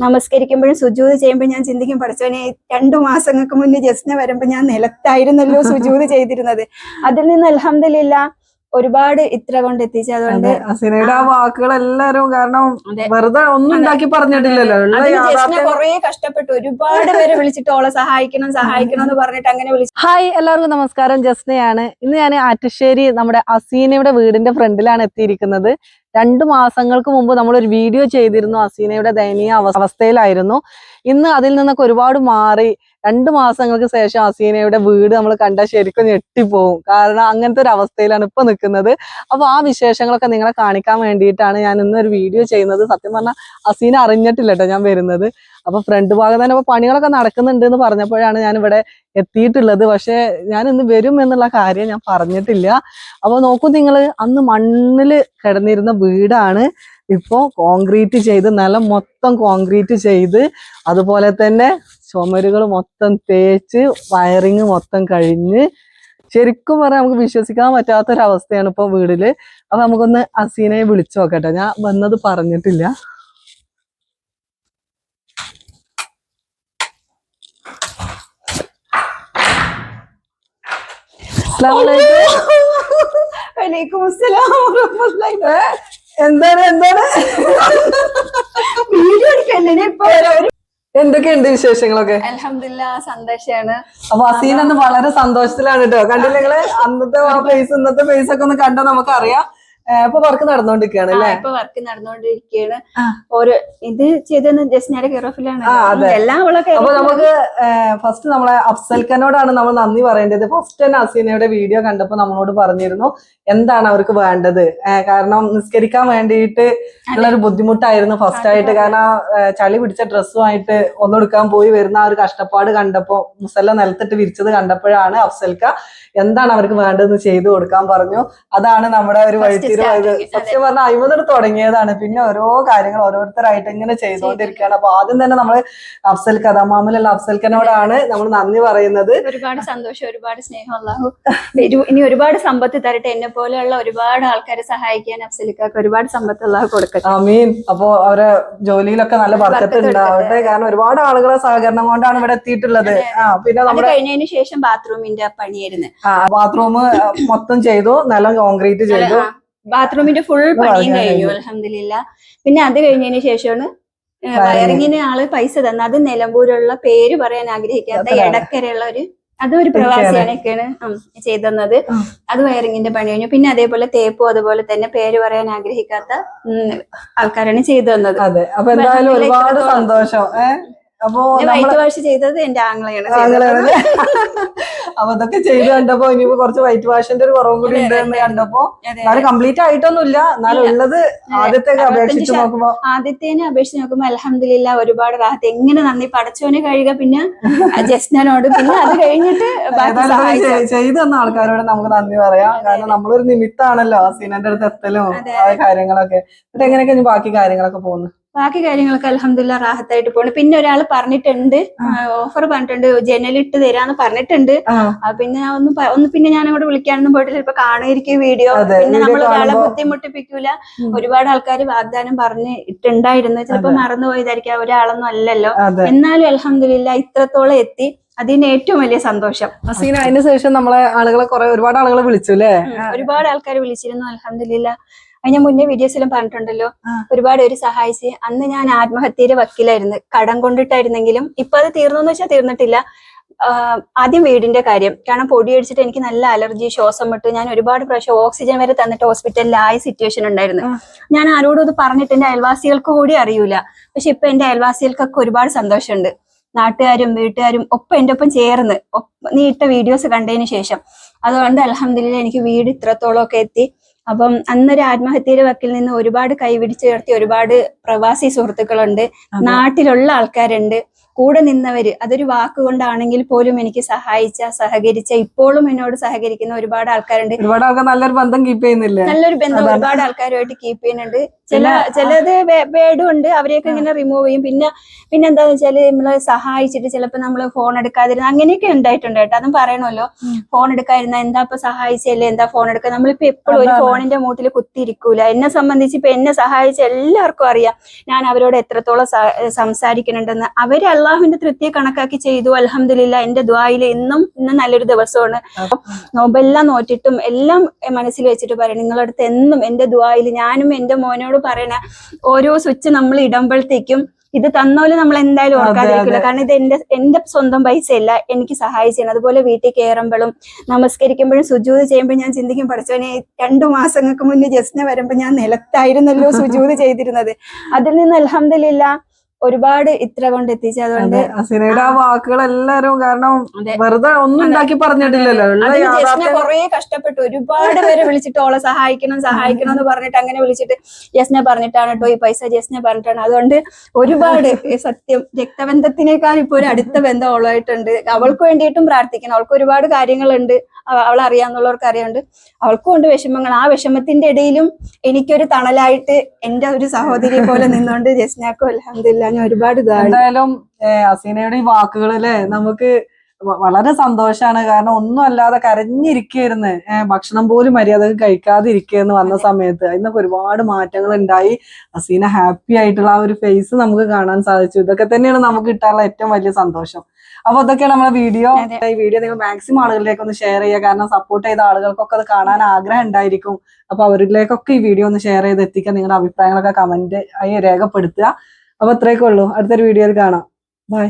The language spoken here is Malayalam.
നമസ്കരിക്കുമ്പോഴും സുജൂത് ചെയ്യുമ്പോഴും ഞാൻ ചിന്തിക്കും പഠിച്ചവനെ രണ്ടു മാസങ്ങൾക്ക് മുന്നേ ജസ്റ്റിനെ വരുമ്പോൾ ഞാൻ നിലത്തായിരുന്നല്ലോ സുജൂത് ചെയ്തിരുന്നത്. അതിൽ നിന്ന് അലഹമില്ല ഒരുപാട് ഇത്ര കൊണ്ട് എത്തിച്ചു അതുകൊണ്ട് അതെ അസിനയുടെ ആ വാക്കുകൾ എല്ലാരും കാരണം. വെറുതെ ഒന്നും ഉണ്ടാക്കി പറഞ്ഞിട്ടില്ലല്ലോ. കുറേ കഷ്ടപ്പെട്ടു. ഒരുപാട് പേരെ വിളിച്ചിട്ട് ഓളെ സഹായിക്കണം സഹായിക്കണം എന്ന് പറഞ്ഞിട്ട് അങ്ങനെ വിളിച്ചു ഹായ് എല്ലാവർക്കും നമസ്കാരം. ജസ്നയാണ്. ഇന്ന് ഞാൻ ആറ്റശ്ശേരി നമ്മുടെ അസീനയുടെ വീടിന്റെ ഫ്രണ്ടിലാണ് എത്തിയിരിക്കുന്നത്. രണ്ടു മാസങ്ങൾക്ക് മുമ്പ് നമ്മളൊരു വീഡിയോ ചെയ്തിരുന്നു അസീനയുടെ ദയനീയ അവസ്ഥയിലായിരുന്നു. ഇന്ന് അതിൽ നിന്നൊക്കെ ഒരുപാട് മാറി രണ്ട് മാസങ്ങൾക്ക് ശേഷം അസീനയുടെ വീട് നമ്മൾ കണ്ടാൽ ശരിക്കും ഞെട്ടിപ്പോവും. കാരണം അങ്ങനത്തെ ഒരു അവസ്ഥയിലാണ് ഇപ്പൊ നിൽക്കുന്നത് അപ്പൊ ആ വിശേഷങ്ങളൊക്കെ നിങ്ങളെ കാണിക്കാൻ വേണ്ടിയിട്ടാണ് ഞാൻ ഇന്ന് ഒരു വീഡിയോ ചെയ്യുന്നത്. സത്യം പറഞ്ഞാൽ അസീന അറിഞ്ഞിട്ടില്ല കേട്ടോ ഞാൻ വരുന്നത്. അപ്പൊ ഫ്രണ്ട് ഭാഗം തന്നെ അപ്പൊ പണികളൊക്കെ നടക്കുന്നുണ്ട് എന്ന് പറഞ്ഞപ്പോഴാണ് ഞാൻ ഇവിടെ എത്തിയിട്ടുള്ളത്. പക്ഷെ ഞാൻ ഇന്ന് വരും എന്നുള്ള കാര്യം ഞാൻ പറഞ്ഞിട്ടില്ല. അപ്പൊ നോക്കൂ നിങ്ങൾ അന്ന് മണ്ണിൽ കിടന്നിരുന്ന വീടാണ്. ഇപ്പോ കോൺക്രീറ്റ് ചെയ്ത് നല്ല മൊത്തം കോൺക്രീറ്റ് ചെയ്ത് അതുപോലെ തന്നെ ചുമരുകൾ മൊത്തം തേച്ച് വയറിങ് മൊത്തം കഴിഞ്ഞ് ശരിക്കും പറയാൻ നമുക്ക് വിശ്വസിക്കാൻ പറ്റാത്തൊരവസ്ഥയാണ് ഇപ്പൊ വീടിൽ. അപ്പൊ നമുക്കൊന്ന് അസീനയെ വിളിച്ചു നോക്കട്ടെ. ഞാൻ വന്നത് പറഞ്ഞിട്ടില്ല. എന്താണ് എന്താണ്? വീഡിയോ എടുക്കല്ലേ? ഇപ്പൊ എന്തൊക്കെയുണ്ട് വിശേഷങ്ങളൊക്കെ? സന്തോഷാണ്. അപ്പൊ അസീൻ അന്ന് വളരെ സന്തോഷത്തിലാണ് കേട്ടോ. കണ്ടില്ലേ നിങ്ങൾ? അന്നത്തെ ആ ഫേസ് ഇന്നത്തെ ഫേസ് ഒക്കെ ഒന്ന് കണ്ടാൽ നമുക്കറിയാം. ഇപ്പൊ വർക്ക് നടന്നുകൊണ്ടിരിക്കുകയാണ് അല്ലേ? ഇപ്പൊ വർക്ക് നടന്നുകൊണ്ടിരിക്കുകയാണ് ഒരു ഇത് ചെയ്തെന്ന് കെയർ ഓഫിലാണ് അവളെ അപ്പൊ നമുക്ക് ഫസ്റ്റ് നമ്മളെ അഫ്സൽഖനോടാണ് നമ്മൾ നന്ദി പറയേണ്ടത്. ഫസ്റ്റ് തന്നെ അസീനയുടെ വീഡിയോ കണ്ടപ്പോ നമ്മളോട് പറഞ്ഞിരുന്നു എന്താണ് അവർക്ക് വേണ്ടത്? കാരണം നിസ്കരിക്കാൻ വേണ്ടിയിട്ട് ഉള്ളൊരു ബുദ്ധിമുട്ടായിരുന്നു ഫസ്റ്റ് ആയിട്ട്. കാരണം ചളി പിടിച്ച ഡ്രസ്സുമായിട്ട് ഒന്നെടുക്കാൻ പോയി വരുന്ന ആ ഒരു കഷ്ടപ്പാട് കണ്ടപ്പോ മുസല്ല നിലത്തിട്ട് വിരിച്ചത് കണ്ടപ്പോഴാണ് അഫ്സൽക്ക എന്താണ് അവർക്ക് വേണ്ടതെന്ന് ചെയ്തു കൊടുക്കാൻ പറഞ്ഞു. അതാണ് നമ്മുടെ ഒരു First അതെ. സത്യം പറഞ്ഞാൽ അഴിമതിട്ട് തുടങ്ങിയതാണ്. പിന്നെ ഓരോ കാര്യങ്ങൾ ഓരോരുത്തരായിട്ട് ഇങ്ങനെ ചെയ്തുകൊണ്ടിരിക്കുകയാണ് അപ്പൊ ആദ്യം തന്നെ നമ്മൾ അഫ്സൽ കഥാമാമിലുള്ള അഫ്സൽഖനോടാണ് നമ്മൾ നന്ദി പറയുന്നത്. ഒരുപാട് സന്തോഷം ഒരുപാട് സ്നേഹം അല്ലാഹു ഇനി ഒരുപാട് സമ്പത്ത് തരട്ടെ. എന്നെ പോലെയുള്ള ഒരുപാട് ആൾക്കാരെ സഹായിക്കാൻ അഫ്സലിക്കാർക്ക് ഒരുപാട് സമ്പത്ത് അല്ലാഹു കൊടുക്കട്ടെ. ആമീൻ. അപ്പൊ അവരെ ജോലിയിലൊക്കെ നല്ല ബർക്കത്ത് ഉണ്ടാവട്ടെ. കാരണം ഒരുപാട് ആളുകളെ സഹകരണം കൊണ്ടാണ് ഇവിടെ എത്തിയിട്ടുള്ളത്. ആ പിന്നെ നമ്മൾ നമ്മുടെ കഴിഞ്ഞതിന് ശേഷം ബാത്റൂമിന്റെ പണിയായിരുന്നു. ബാത്റൂം മൊത്തം ചെയ്തു. നല്ല കോൺക്രീറ്റ് ചെയ്തു. ബാത്റൂമിന്റെ ഫുൾ പണിയും കഴിഞ്ഞു. അലഹമില്ല പിന്നെ അത് കഴിഞ്ഞതിന് ശേഷമാണ്. വയറിങ്ങിന് ആൾ പൈസ തന്ന. അത് നിലമ്പൂരുള്ള പേര് പറയാൻ ആഗ്രഹിക്കാത്ത ഇടക്കരയുള്ള ഒരു അതൊരു പ്രവാസിയാണൊക്കെയാണ് ചെയ്തത്. അത് വയറിങ്ങിന്റെ പണി കഴിഞ്ഞു. പിന്നെ അതേപോലെ തേപ്പും അതുപോലെ തന്നെ പേര് പറയാൻ ആഗ്രഹിക്കാത്ത ആൾക്കാരാണ് ചെയ്തു തന്നത്. ഒരുപാട് സന്തോഷം. അപ്പോ വൈറ്റ് വാഷ് ചെയ്തത് എന്റെ ആംഗ്ലയാണ് അപ്പൊ അതൊക്കെ ചെയ്ത് കണ്ടപ്പോ ഇനിയിപ്പോ കുറച്ച് വൈറ്റ് വാഷിന്റെ ഒരു കുറവും കൂടി ഉണ്ട് എന്ന്. കണ്ടപ്പോ എന്നാലും കംപ്ലീറ്റ് ആയിട്ടൊന്നുമില്ല. എന്നാലും ഉള്ളത് ആദ്യത്തെ അപേക്ഷിച്ച് നോക്കുമ്പോ ആദ്യത്തേനെ അപേക്ഷിച്ച് നോക്കുമ്പോ അലഹമില്ല ഒരുപാട് റാഹത്ത്. എങ്ങനെ നന്ദി പടച്ചോനെ കഴിയുക പിന്നെ? ജസ്നോട് പിന്നെ അത് കഴിഞ്ഞിട്ട് ചെയ്തു തന്ന ആൾക്കാരോട് നമുക്ക് നന്ദി പറയാം. കാരണം നമ്മളൊരു നിമിത്താണല്ലോ സീനന്റെ അടുത്ത് എത്തലും കാര്യങ്ങളൊക്കെ. എന്നിട്ട് എങ്ങനെയൊക്കെ ബാക്കി കാര്യങ്ങളൊക്കെ പോകുന്നു? ബാക്കി കാര്യങ്ങളൊക്കെ അലഹമില്ല റാഹത്തായിട്ട് പോണു. പിന്നെ ഒരാൾ പറഞ്ഞിട്ടുണ്ട് ഓഫർ പറഞ്ഞിട്ടുണ്ട് ജനലിട്ട് തരാന്ന് പറഞ്ഞിട്ടുണ്ട്. പിന്നെ ഞാൻ ഒന്ന് ഒന്ന് പിന്നെ ഞാൻ അങ്ങോട്ട് വിളിക്കാനൊന്നും പോയിട്ടില്ല. ഇപ്പൊ കാണുമായിരിക്കും വീഡിയോ. പിന്നെ നമ്മൾ ഒരാളെ ബുദ്ധിമുട്ടിപ്പിക്കൂല. ഒരുപാട് ആൾക്കാർ വാഗ്ദാനം പറഞ്ഞ് ഇട്ടുണ്ടായിരുന്നു. ചിലപ്പോ മറന്നുപോയതായിരിക്കും ഒരാളൊന്നും അല്ലല്ലോ. എന്നാലും അലഹമില്ല ഇത്രത്തോളം എത്തി. അതിന് ഏറ്റവും വലിയ സന്തോഷം. അസീന അതിന് ശേഷം നമ്മളെ ആളുകളെ കുറെ ഒരുപാട് ആളുകളെ വിളിച്ചു അല്ലേ? ഒരുപാട് ആൾക്കാർ വിളിച്ചിരുന്നു. അലഹമില്ല അത് ഞാൻ മുന്നേ വീഡിയോസിലും പറഞ്ഞിട്ടുണ്ടല്ലോ. ഒരുപാട് ഒരു സഹായിച്ച് അന്ന് ഞാൻ ആത്മഹത്യയുടെ വക്കീലായിരുന്നു. കടം കൊണ്ടിട്ടായിരുന്നെങ്കിലും ഇപ്പൊ അത് തീർന്നു വെച്ചാൽ തീർന്നിട്ടില്ല. ആദ്യം വീടിന്റെ കാര്യം. കാരണം പൊടിയടിച്ചിട്ട് എനിക്ക് നല്ല അലർജി ശ്വാസം വിട്ട് ഞാൻ ഒരുപാട് പ്രാവശ്യം ഓക്സിജൻ വരെ തന്നിട്ട് ഹോസ്പിറ്റലിലായ സിറ്റുവേഷൻ ഉണ്ടായിരുന്നു. ഞാൻ ആരോടും ഇത് പറഞ്ഞിട്ട് എന്റെ അയൽവാസികൾക്ക് കൂടി അറിയൂല. പക്ഷെ ഇപ്പൊ എന്റെ അയൽവാസികൾക്കൊക്കെ ഒരുപാട് സന്തോഷമുണ്ട്. നാട്ടുകാരും വീട്ടുകാരും ഒപ്പം എന്റെ ഒപ്പം ചേർന്ന്. നീ ഇട്ട വീഡിയോസ് കണ്ടതിന് ശേഷം. അതുകൊണ്ട് അലഹമില്ല എനിക്ക് വീട് ഇത്രത്തോളം ഒക്കെ എത്തി. അപ്പം അന്നൊരു ആത്മഹത്യയുടെ വക്കിൽ നിന്ന് ഒരുപാട് കൈപിടിച്ച് ഉയർത്തി ഒരുപാട് പ്രവാസി സുഹൃത്തുക്കളുണ്ട്. നാട്ടിലുള്ള ആൾക്കാരുണ്ട്. കൂടെ നിന്നവര് അതൊരു വാക്കുകൊണ്ടാണെങ്കിൽ പോലും എനിക്ക് സഹായിച്ച സഹകരിച്ച ഇപ്പോഴും എന്നോട് സഹകരിക്കുന്ന ഒരുപാട് ആൾക്കാരുണ്ട്. ഒരുപാട് ആൾക്കാർ നല്ലൊരു ബന്ധം കീപ്പ് ചെയ്യുന്നില്ലേ? നല്ലൊരു ബന്ധം ഒരുപാട് ആൾക്കാരുമായിട്ട് കീപ്പ് ചെയ്യുന്നുണ്ട്. ചില ചിലത് ബേഡും ഉണ്ട് അവരെയൊക്കെ ഇങ്ങനെ റിമൂവ് ചെയ്യും. പിന്നെ പിന്നെ എന്താന്ന് വെച്ചാൽ നമ്മൾ സഹായിച്ചിട്ട് ചിലപ്പോ നമ്മൾ ഫോൺ എടുക്കാതിരുന്ന അങ്ങനെയൊക്കെ ഉണ്ടായിട്ടുണ്ട് കേട്ടോ. അതും പറയണമല്ലോ. ഫോൺ എടുക്കാതിരുന്ന എന്താ ഇപ്പൊ സഹായിച്ചല്ലേ? എന്താ ഫോൺ എടുക്കുക നമ്മളിപ്പോ എപ്പോഴും ഒരു ഫോണിന്റെ മൂട്ടിൽ കുത്തിയിരിക്കൂല. എന്നെ സംബന്ധിച്ച് ഇപ്പൊ എന്നെ സഹായിച്ച എല്ലാവർക്കും അറിയാം. ഞാൻ അവരോട് എത്രത്തോളം സംസാരിക്കുന്നുണ്ടെന്ന്. അവർ അള്ളാഹുവിന്റെ തൃപ്തിയെ കണക്കാക്കി ചെയ്തു. അലഹമില്ല എന്റെ ദ്വായിൽ ഇന്നും ഇന്ന് നല്ലൊരു ദിവസമാണ്. നോമ്പെല്ലാം നോറ്റിട്ടും എല്ലാം മനസ്സിൽ വെച്ചിട്ട് പറയണം നിങ്ങളടുത്ത് എന്നും എന്റെ ദ്വായിൽ ഞാനും എന്റെ മോനോട് പറയണ ഓരോ സ്വിച്ച് നമ്മൾ ഇടുമ്പോഴത്തേക്കും ഇത് തന്നോലെ നമ്മൾ എന്തായാലും ഓർക്കാതിരിക്കില്ല. കാരണം ഇത് എന്റെ എന്റെ സ്വന്തം പൈസയല്ല എനിക്ക് സഹായിച്ചാണ് അതുപോലെ വീട്ടിൽ കയറുമ്പോഴും നമസ്കരിക്കുമ്പോഴും സുജൂത് ചെയ്യുമ്പോഴും ഞാൻ ചിന്തിക്കും പഠിച്ചവനെ രണ്ടു മാസങ്ങൾക്ക് മുന്നേ ജസ്ന വരുമ്പോൾ ഞാൻ നിലത്തായിരുന്നല്ലോ സുജൂത് ചെയ്തിരുന്നത്. അതിൽ നിന്ന് അലഹമില്ല ഒരുപാട് ഇത്ര കൊണ്ട് എത്തിച്ചു അതുകൊണ്ട് അതെ അസീനയുടെ ആ വാക്കുകൾ എല്ലാരും കാരണം. വെറുതെ ഒന്നും ഉണ്ടാക്കി പറഞ്ഞിട്ടില്ലല്ലോ. കൊറേ കഷ്ടപ്പെട്ടു. ഒരുപാട് പേര് വിളിച്ചിട്ട് ഓളെ സഹായിക്കണം സഹായിക്കണം എന്ന് പറഞ്ഞിട്ട് അങ്ങനെ വിളിച്ചിട്ട് ജസ്നെ പറഞ്ഞിട്ടാണ് കേട്ടോ. ഈ പൈസ ജസ്നെ പറഞ്ഞിട്ടാണ്. അതുകൊണ്ട് ഒരുപാട് സത്യം രക്തബന്ധത്തിനേക്കാൾ ഇപ്പൊ ഒരു അടുത്ത ബന്ധം ഓളായിട്ടുണ്ട് അവൾക്ക് വേണ്ടിയിട്ടും പ്രാർത്ഥിക്കണം. അവൾക്ക് ഒരുപാട് കാര്യങ്ങളുണ്ട്. അവൾ അറിയാന്നുള്ളവർക്ക് അറിയാണ്ട്. അവൾക്കും ഉണ്ട് വിഷമങ്ങൾ. ആ വിഷമത്തിന്റെ ഇടയിലും എനിക്കൊരു തണലായിട്ട് എന്റെ ഒരു സഹോദരിയെ പോലെ നിന്നുകൊണ്ട് ജസ്നാക്കും അലഹമില്ല ഞാൻ ഒരുപാട് എന്തായാലും അസീനയുടെ ഈ വാക്കുകളിൽ നമുക്ക് വളരെ സന്തോഷാണ്. കാരണം ഒന്നും അല്ലാതെ കരഞ്ഞിരിക്കുന്നു ഭക്ഷണം പോലും മര്യാദയ്ക്ക് കഴിക്കാതെ ഇരിക്കുന്നു വന്ന സമയത്ത് അതിനൊക്കെ ഒരുപാട് മാറ്റങ്ങൾ ഉണ്ടായി അസീന ഹാപ്പി ആയിട്ടുള്ള ആ ഒരു ഫേസ് നമുക്ക് കാണാൻ സാധിച്ചു. ഇതൊക്കെ തന്നെയാണ് നമുക്ക് കിട്ടാനുള്ള ഏറ്റവും വലിയ സന്തോഷം. അപ്പൊ അതൊക്കെയാണ് നമ്മളെ വീഡിയോ. ഈ വീഡിയോ നിങ്ങൾ മാക്സിമം ആളുകളിലേക്ക് ഒന്ന് ഷെയർ ചെയ്യുക. കാരണം സപ്പോർട്ട് ചെയ്ത ആളുകൾക്കൊക്കെ അത് കാണാൻ ആഗ്രഹം ഉണ്ടായിരിക്കും. അപ്പൊ അവരിലേക്കൊക്കെ ഈ വീഡിയോ ഒന്ന് ഷെയർ ചെയ്ത് എത്തിക്കുക നിങ്ങളുടെ അഭിപ്രായങ്ങളൊക്കെ കമന്റ് ആയി രേഖപ്പെടുത്തുക. അപ്പൊ അത്രയൊക്കെ ഉള്ളൂ. അടുത്തൊരു വീഡിയോയിൽ കാണാം. ബൈ